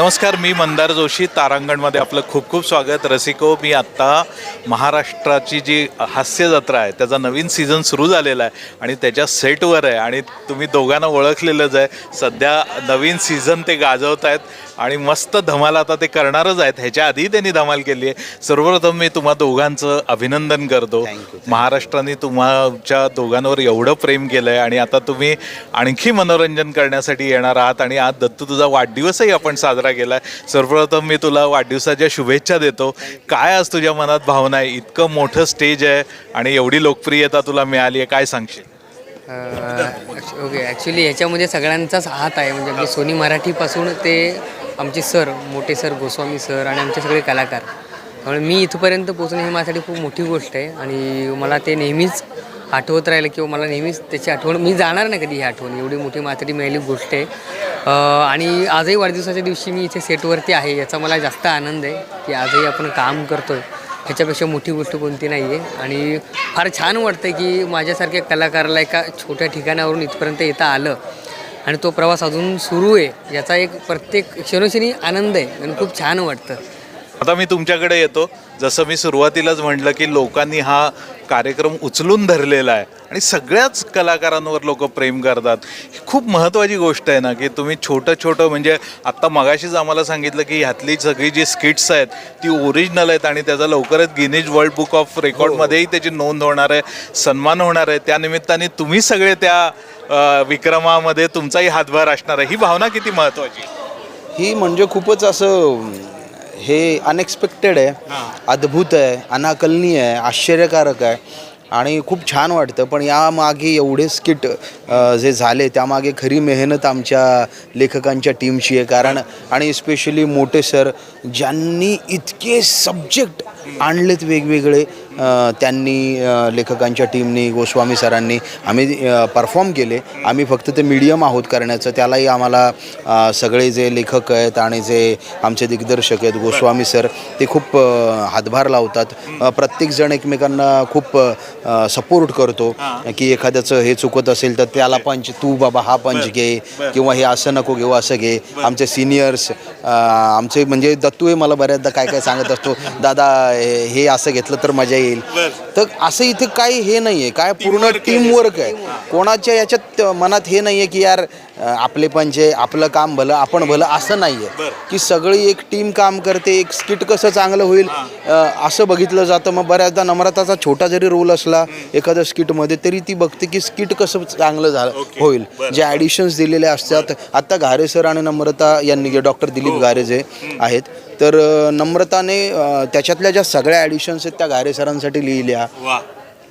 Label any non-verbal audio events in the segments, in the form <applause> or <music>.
नमस्कार मी मंदार जोशी तारांगणमध्ये आपलं खूप खूप स्वागत. रसिको मी आत्ता महाराष्ट्राची जी हास्य जत्रा आहे त्याचा नवीन सीझन सुरू झालेला आहे आणि त्याच्या सेटवर आहे आणि तुम्ही दोघांना ओळखलेलंच आहे. सध्या नवीन सीझन ते गाजवत आहेत आणि मस्त धमाल आता ते करणारच आहेत. ह्याच्या आधी त्यांनी धमाल केली आहे. सर्वप्रथम मी तुम्हा दोघांचं अभिनंदन करतो. महाराष्ट्राने तुमच्या दोघांवर एवढं प्रेम केलं आहे आणि आता तुम्ही आणखी मनोरंजन करण्यासाठी येणार आहात आणि आज दत्तू तुझा वाढदिवसही आपण साजरा केला सर्वप्रथम मी तुला वाढदिवसाच्या शुभेच्छा देतो. काय आज तुझ्या मनात भावना आहे? इतकं मोठं स्टेज आहे आणि एवढी लोकप्रियता तुला मिळाली आहे काय सांगशील? ओके ॲक्च्युली ह्याच्यामध्ये सगळ्यांचाच हात आहे. म्हणजे आपली सोनी मराठीपासून ते आमचे सर मोठे सर गोस्वामी सर आणि आमचे सगळे कलाकार. त्यामुळे मी इथपर्यंत पोहोचणं ही माझ्यासाठी खूप मोठी गोष्ट आहे. आणि मला ते नेहमीच आठवत राहिलं किंवा मला नेहमीच त्याची आठवण मी जाणार नाही कधी ही आठवण. एवढी मोठी माझ्यासाठी मिळाली गोष्ट आहे. आणि आजही वाढदिवसाच्या दिवशी मी इथे सेटवरती आहे याचा मला जास्त आनंद आहे की आजही आपण काम करतो आहे ह्याच्यापेक्षा मोठी गोष्ट कोणती नाही आहे आणि फार छान वाटतं की माझ्यासारख्या कलाकाराला एका छोट्या ठिकाणावरून इथपर्यंत येता आलं. आणि तो प्रवास अजून सुरू आहे याचा एक प्रत्येक क्षणोक्षणी आनंद आहे आणि खूप छान वाटतं. आता मी तुमच्याकडे येतो. जसं मी सुरुवातीलाच म्हटलं की लोकांनी हा कार्यक्रम उचलून धरलेला आहे. आणि सगळ्याच कलाकारांवर लोक प्रेम करतात. ही खूप महत्त्वाची गोष्ट आहे ना की तुम्ही छोटं छोटं म्हणजे आत्ता मगाशीच आम्हाला सांगितलं की ह्यातली सगळी जी स्किट्स आहेत ती ओरिजिनल आहेत आणि त्याचा लवकरच गिनीज वर्ल्ड बुक ऑफ रेकॉर्डमध्येही त्याची नोंद होणार आहे सन्मान होणार आहे. त्या निमित्ताने तुम्ही सगळे त्या विक्रमामध्ये तुमचाही हातभार असणार आहे. ही भावना किती महत्त्वाची? ही म्हणजे खूपच असं हे अनएक्सपेक्टेड आहे. अद्भुत आहे अनाकलनीय आहे आश्चर्यकारक आहे. आणि खूप छान वाटतं. पण यामागे एवढे स्किट जे झाले त्यामागे खरी मेहनत आमच्या लेखकांच्या टीमची आहे. कारण आणि स्पेशली मोठे सर ज्यांनी इतके सब्जेक्ट आणलेत वेगवेगळे त्यांनी लेखकांच्या टीमनी गोस्वामी सरांनी आम्ही परफॉर्म केले. आम्ही फक्त ते मीडियम आहोत करण्याचं. त्यालाही आम्हाला सगळे जे लेखक आहेत आणि जे आमचे दिग्दर्शक आहेत गोस्वामी सर ते खूप हातभार लावतात. प्रत्येकजण एकमेकांना खूप सपोर्ट करतो. की एखाद्याचं हे चुकत असेल तर त्याला पंच तू बाबा हा पंच घे किंवा हे असं नको घेऊ असं घे. आमचे सिनियर्स आमचे म्हणजे दत्तू हे मला बऱ्याचदा काय काय सांगत असतो दादा हे हे असं घेतलं तर मजा येईल तर असं इथे काही हे नाही आहे काय पूर्ण टीम वर्क आहे. कोणाच्या याच्यात मनात हे नाही आहे की यार आपले पंचे आपलं काम भलं आपण भलं असं नाही आहे की सगळी एक टीम काम करते एक स्किट कसं चांगलं होईल असं बघितलं जातं. मग बऱ्याचदा नम्रताचा छोटा जरी रोल असला एखाद्या स्किटमध्ये तरी ती बघते की स्किट कसं चांगलं झालं होईल. जे ॲडिशन्स दिलेले असतात. आत्ता घारे सर आणि नम्रता यांनी डॉक्टर दिलीप घारे जे आहेत तर नम्रताने त्याच्यातल्या ज्या सगळ्या ॲडिशन्स आहेत त्या घारे सरांसाठी लिहिल्या.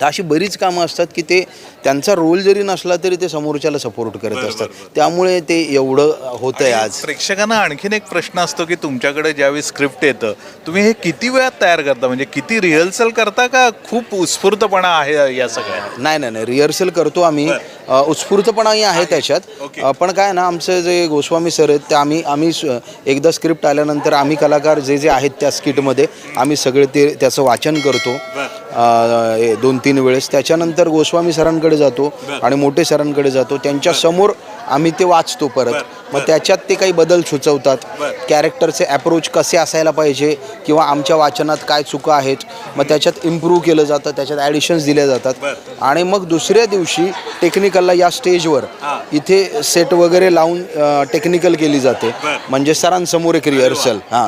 तर अशी बरीच कामं असतात की ते त्यांचा रोल जरी नसला तरी ते समोरच्याला सपोर्ट करत असतात. त्यामुळे ते एवढं होतं आहे आज. प्रेक्षकांना आणखीन एक प्रश्न असतो की तुमच्याकडे ज्यावेळी स्क्रिप्ट येतं तुम्ही हे किती वेळात तयार करता? म्हणजे किती रिहर्सल करता का खूप उत्स्फूर्तपणा आहे या सगळ्यात? नाही नाही नाही. रिहर्सल करतो आम्ही. उत्स्फूर्तपणाही आहे त्याच्यात. पण काय ना आमचं जे गोस्वामी सर आहेत ते आम्ही आम्ही एकदा स्क्रिप्ट आल्यानंतर आम्ही कलाकार जे जे आहेत त्या स्किटमध्ये आम्ही सगळे ते त्याचं वाचन करतो. दोन तीन वेळेस. त्याच्यानंतर गोस्वामी सरांकडे जातो आणि मोठे सरांकडे जातो. त्यांच्यासमोर आम्ही ते वाचतो परत. मग त्याच्यात ते काही बदल सुचवतात. कॅरेक्टरचे अप्रोच कसे असायला पाहिजे किंवा आमच्या वाचनात काय चुका आहेत मग त्याच्यात इम्प्रूव्ह केलं जातं त्याच्यात ॲडिशन्स दिल्या जातात. आणि मग दुसऱ्या दिवशी टेक्निकलला या स्टेजवर इथे सेट वगैरे लावून टेक्निकल केली जाते. म्हणजे सरांसमोर एक रिहर्सल हां.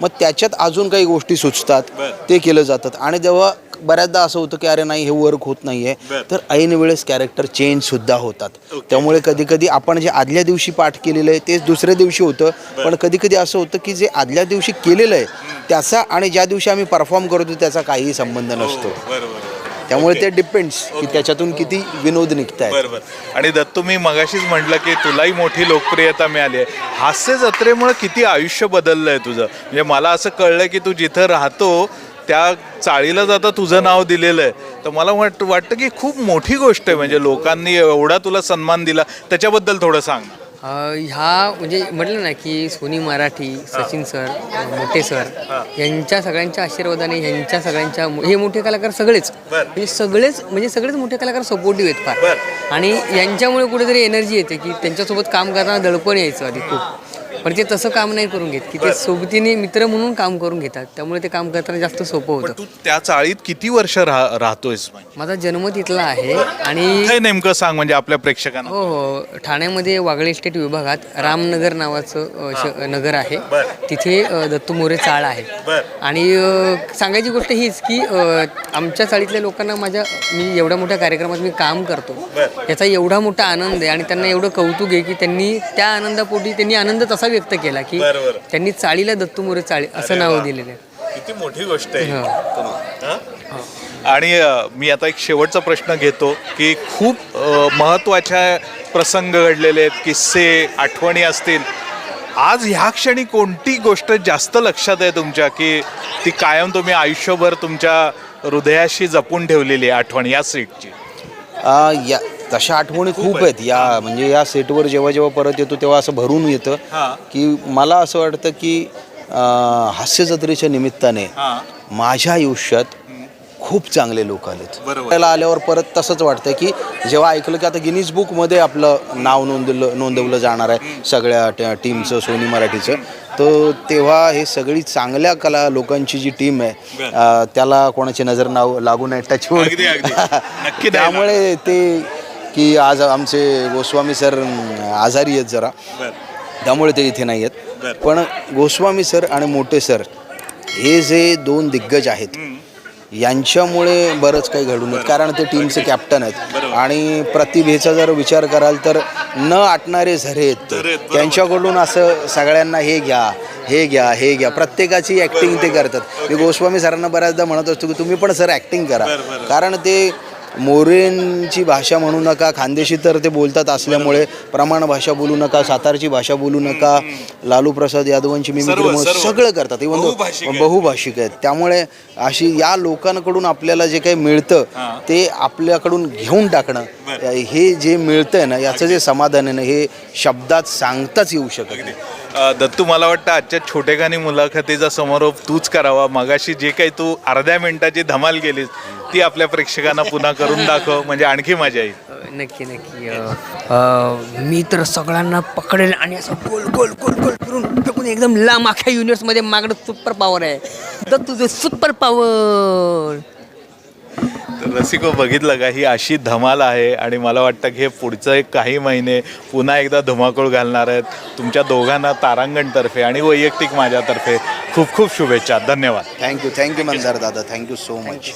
मग त्याच्यात अजून काही गोष्टी सुचतात. ते केलं जातात. आणि जेव्हा बऱ्याचदा असं होतं की अरे नाही हे वर्क होत नाही आहे तर ऐन वेळेस कॅरेक्टर चेंज सुद्धा होतात. त्यामुळे कधी कधी आपण जे आदल्या दिवशी पाठ केलेलं आहे तेच दुसऱ्या दिवशी होतं. पण कधी कधी असं होतं की जे आदल्या दिवशी केलेलं आहे त्याचा आणि ज्या दिवशी आम्ही परफॉर्म करतो त्याचा काहीही संबंध नसतो. बरोबर त्यामुळे ते डिपेंड्स की त्याच्यातून किती विनोद निघत आहेत बरोबर. आणि दत्तू मी मगाशीच म्हटलं की तुलाही मोठी लोकप्रियता मिळाली आहे. हास्य जत्रेमुळे किती आयुष्य बदललं आहे तुझं? म्हणजे मला असं कळलं की तू जिथं राहतो त्या चाळीला जाता तुझं नाव दिलेलं आहे. तर मला वाट वाटतं की खूप मोठी गोष्ट आहे. म्हणजे लोकांनी एवढा तुला सन्मान दिला. त्याच्याबद्दल थोडं सांग अ, ह्या म्हणजे म्हटलं ना की सोनी मराठी सचिन सर मोठे सर यांच्या सगळ्यांच्या आशीर्वादाने यांच्या सगळ्यांच्या हे मोठे कलाकार सगळेच. म्हणजे सगळेच म्हणजे सगळेच मोठे कलाकार सपोर्टिव्ह आहेत फार. आणि यांच्यामुळे कुठेतरी एनर्जी येते की त्यांच्यासोबत काम करताना दडपण यायचं आधी खूप. पण ते तसं काम नाही करून घेत. की ते सोबतीने मित्र म्हणून काम करून घेतात. त्यामुळे ते काम करताना जास्त सोपं पण होतं. तू त्या चाळीत किती वर्ष राह राहतोयस माझा जन्म तिथला आहे आणि काय नेमकं सांग म्हणजे आपल्या प्रेक्षकांना. हो हो. ठाण्यामध्ये वागळे इस्टेट विभागात रामनगर नावाचं अ, श- नगर आहे. तिथे अ, दत्तू मोरे चाळ आहे. आणि अ, सांगायची गोष्ट हीच की अ, आमच्या चाळीतल्या लोकांना माझ्या मी एवढ्या मोठ्या कार्यक्रमात मी काम करतो. याचा एवढा मोठा आनंद आहे आणि त्यांना एवढं कौतुक आहे की त्यांनी त्या आनंदापोटी त्यांनी आनंद तसा व्यक्त केला की बरोबर. त्यांनी चाळीला दत्तू मोरे चाळी असं नाव दिलेलं आहे किती मोठी गोष्ट आहे हो. आणि अ, मी आता एक शेवटचा प्रश्न घेतो की खूप अ, महत्त्वाच्या प्रसंग घडलेले आहेत किस्से आठवणी असतील. आज ह्या क्षणी कोणती गोष्ट जास्त लक्षात आहे तुमच्या की ती कायम तुम्ही आयुष्यभर तुमच्या हृदयाशी जपून ठेवलेली आहे आठवण या सीटची या तशा आठवणी खूप आहेत. या म्हणजे या सेटवर जेव्हा जेव्हा परत येतो तेव्हा असं भरून येतं. की मला असं वाटतं की हास्य जत्रेच्या निमित्ताने माझ्या आयुष्यात खूप चांगले लोक आलेत. त्याला आल्यावर परत तसंच वाटतं की जेव्हा ऐकलं की आता गिनीज बुकमध्ये आपलं नाव नोंदलं नोंदवलं जाणार आहे सगळ्या टीमचं सोनी मराठीचं. तर तेव्हा हे सगळी चांगल्या कला लोकांची जी टीम आहे त्याला कोणाची नजर नाव लागू नये नाही <laughs> त्यामुळे ते की आज आमचे गोस्वामी सर आजारी आहेत जरा. त्यामुळे ते इथे नाही आहेत. पण गोस्वामी सर आणि मोठे सर हे जे दोन दिग्गज आहेत यांच्यामुळे बरंच काही घडून येत कारण ते टीमचे कॅप्टन आहेत. आणि प्रतिभेचा जर विचार कराल तर न आटणारे झरे आहेत त्यांच्याकडून असं सगळ्यांना हे घ्या हे घ्या हे घ्या. प्रत्येकाची ॲक्टिंग ते करतात. मी गोस्वामी सरांना बऱ्याचदा म्हणत असतो की तुम्ही पण सर ॲक्टिंग करा. कारण ते मोरेंची भाषा म्हणू नका खानदेशी तर ते बोलतात असल्यामुळे प्रमाण भाषा बोलू नका सातारची भाषा बोलू नका लालू प्रसाद यादवांची मिमिक्री. सगळं करतात. इव्हन बहुभाषिक आहेत. बहुभाषिक आहेत. त्यामुळे अशी या लोकांकडून आपल्याला जे काही मिळतं ते आपल्याकडून घेऊन टाकणं हे जे मिळतंय ना याचं जे समाधान आहे ना हे शब्दात सांगताच येऊ शकत नाही. दत्तू मला वाटतं आजच्या छोटेखानी मुलाखतीचा समारोप तूच करावा. मगाशी जे काही तू अर्ध्या मिनिटाची धमाल केलीस ती आपल्या प्रेक्षकांना पुन्हा करून दाखव म्हणजे आणखी मजा येईल. नक्की नक्की. मी तर सगळ्यांना पकडेल आणि असं गोल गोल गोल गोल फिरून फेकून एकदम लांब अख्ख्या युनिवर्समध्ये मागणं सुपर पॉवर आहे. तर तुझं सुपर पॉवर रसिको बघितलं का? ही अशी धमाल आहे आणि मला वाटतं की हे पुढचं एक काही महिने पुन्हा एकदा धुमाकूळ घालणार आहेत. तुमच्या दोघांना तारांगणतर्फे आणि वैयक्तिक माझ्यातर्फे खूप खूप शुभेच्छा. धन्यवाद. थँक्यू थँक्यू मंदार दादा. Thank you so much